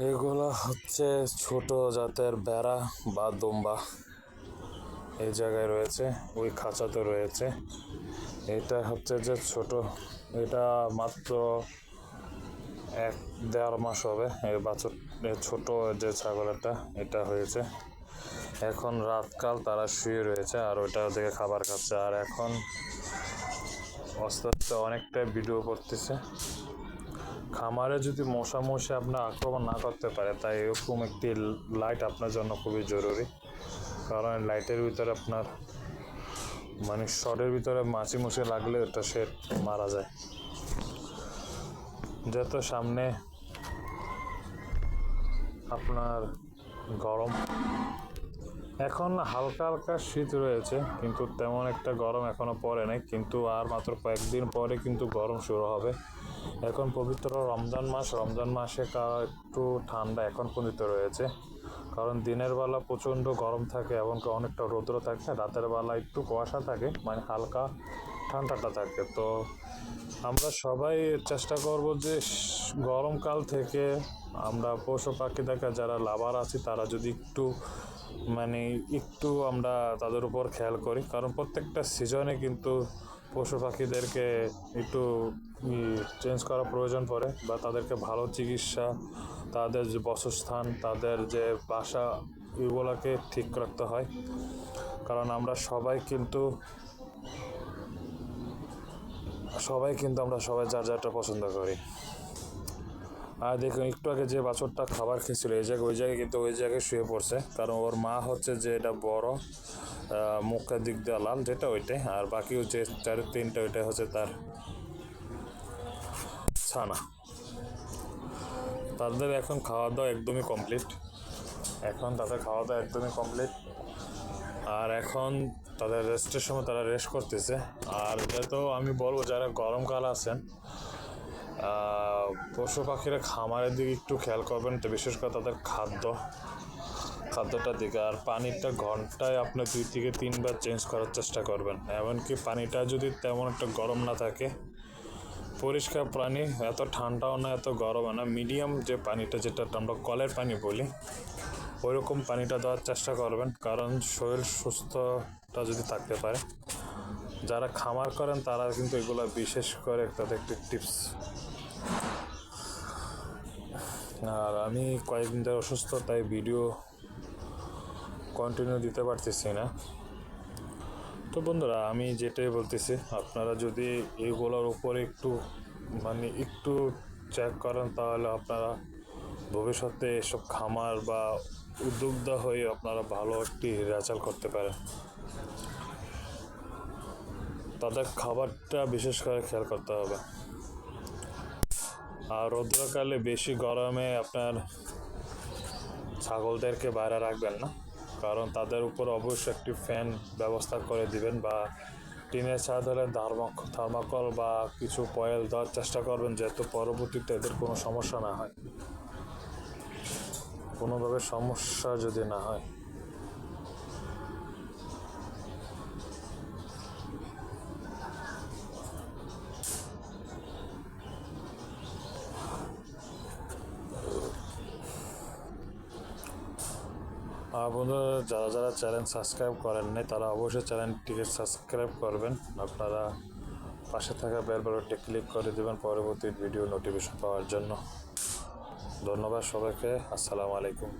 এগুলো হচ্ছে ছোট জাতের বেড়া বা দুম্বা। এই জায়গায় রয়েছে, ওই খাঁচাতে রয়েছে। এটা হচ্ছে যে ছোট, এটা মাত্র এক দেড় মাস হবে এই বাছর ছোট যে ছাগলটা এটা হয়েছে। এখন রাতকাল তারা শুয়ে রয়েছে আর ওইটা থেকে খাবার খাচ্ছে। আর এখন আস্তে আস্তে অনেকটা ভিডিও করতেছে। খামারে যদি মশা মশা আপনার আক্রমণ না করতে পারে, তাই এরকম একটি লাইট আপনার জন্য খুবই জরুরি। কারণ লাইটের ভিতরে আপনার মানে শটের ভিতরে মাছি মুছে লাগলে ওটা সে মারা যায়। যত সামনে আপনার গরম এখন হালকা হালকা শীত রয়েছে, কিন্তু তেমন একটা গরম এখনও পড়ে নাই, কিন্তু আর মাত্র কয়েকদিন পরে কিন্তু গরম শুরু হবে। এখন পবিত্র রমজান মাস, রমজান মাসে একটু ঠান্ডা এখন পর্যন্ত রয়েছে, কারণ দিনের বেলা প্রচণ্ড গরম থাকে এবং কি অনেকটা রৌদ্র থাকে, রাতের বেলা একটু কুয়াশা থাকে মানে হালকা ঠান্ডাটা থাকে। তো আমরা সবাই চেষ্টা করব যে গরমকাল থেকে আমরা পশু পাখি দেখা যারা লাভার আছি, তারা যদি একটু মানে একটু আমরা তাদের উপর খেয়াল করি। কারণ প্রত্যেকটা সিজনে কিন্তু পশু পাখিদেরকে একটু চেঞ্জ করা প্রয়োজন পড়ে বা তাদেরকে ভালো চিকিৎসা, তাদের যে বাসস্থান, তাদের যে বাসা, এগুলোকে ঠিক রাখতে হয়। কারণ আমরা সবাই কিন্তু সবাই কিন্তু আমরা সবাই যার যারটা পছন্দ করি। আর দেখুন, একটু আগে যে বাছরটা খাবার খেয়েছিল, এই জায়গায়, ওই জায়গায় কিন্তু ওই জায়গায় শুয়ে পড়ছে। কারণ ওর মা হচ্ছে যে এটা বড় মুখের দিক দিয়ে লাল, যেটা ওইটাই। আর বাকি যে চার, তিনটা, ওইটা হচ্ছে তার ছানা। তাদের এখন খাওয়া দাওয়া একদমই কমপ্লিট। এখন তাদের খাওয়া দাওয়া একদমই কমপ্লিট। আর এখন তাদের রেস্টের সময় তারা রেস্ট করতেছে। আর এটা তো আমি বলব, যারা গরমকাল আছেন পশু পাখিরা খামারের দিকে একটু খেয়াল করবেন, তো বিশেষ করে তাদের খাদ্য খাদ্যটার দিকে। আর পানিটা ঘন্টায় আপনি দুই থেকে তিনবার চেঞ্জ করার চেষ্টা করবেন। এমনকি পানিটা যদি তেমন একটা গরম না থাকে, পরিষ্কার পানি, এত ঠান্ডাও না, এত গরমও না মিডিয়াম যে পানিটা যেটা আমরা কলের পানি বলি, ওইরকম পানিটা দেওয়ার চেষ্টা করবেন। কারণ শরীর সুস্থটা যদি থাকতে পারে যারা খামার করেন, তারা কিন্তু এগুলো বিশেষ করে তাদের একটি টিপস আর আমি কয়েকদিন ধরে অসুস্থ, তাই ভিডিও কন্টিনিউ দিতে পারতেছি না। তো বন্ধুরা, আমি যেটাই বলতেছি, আপনারা যদি এগুলোর উপরে একটু মানে একটু চেক করেন, তাহলে আপনারা ভবিষ্যতে এসব খামার বা উদ্যোক্তা হয়ে আপনারা ভালো একটি রেজাল্ট করতে পারেন। তাদের খাবারটা বিশেষ করে খেয়াল করতে হবে। আর রৌদ্রকালে বেশি গরমে আপনার ছাগলদেরকে বাইরে রাখবেন না, কারণ তাদের উপর অবশ্যই একটি ফ্যান ব্যবস্থা করে দিবেন বা টিনের ছাদ হলে থার্মা- থার্মাকল বা কিছু পয়েল দেওয়ার চেষ্টা করবেন যাতে পরবর্তীতে এদের কোনো সমস্যা না হয়। কোনোভাবে সমস্যা যদি না হয়। আর বন্ধুরা, যারা যারা চ্যানেল সাবস্ক্রাইব করেননি তারা অবশ্যই চ্যানেলটিকে সাবস্ক্রাইব করবেন। আপনারা পাশে থাকা বেল বাটনটি ক্লিক করে দেবেন পরবর্তী ভিডিও নোটিফিকেশন পাওয়ার জন্য। ধন্যবাদ সবাইকে। আসসালামু আলাইকুম।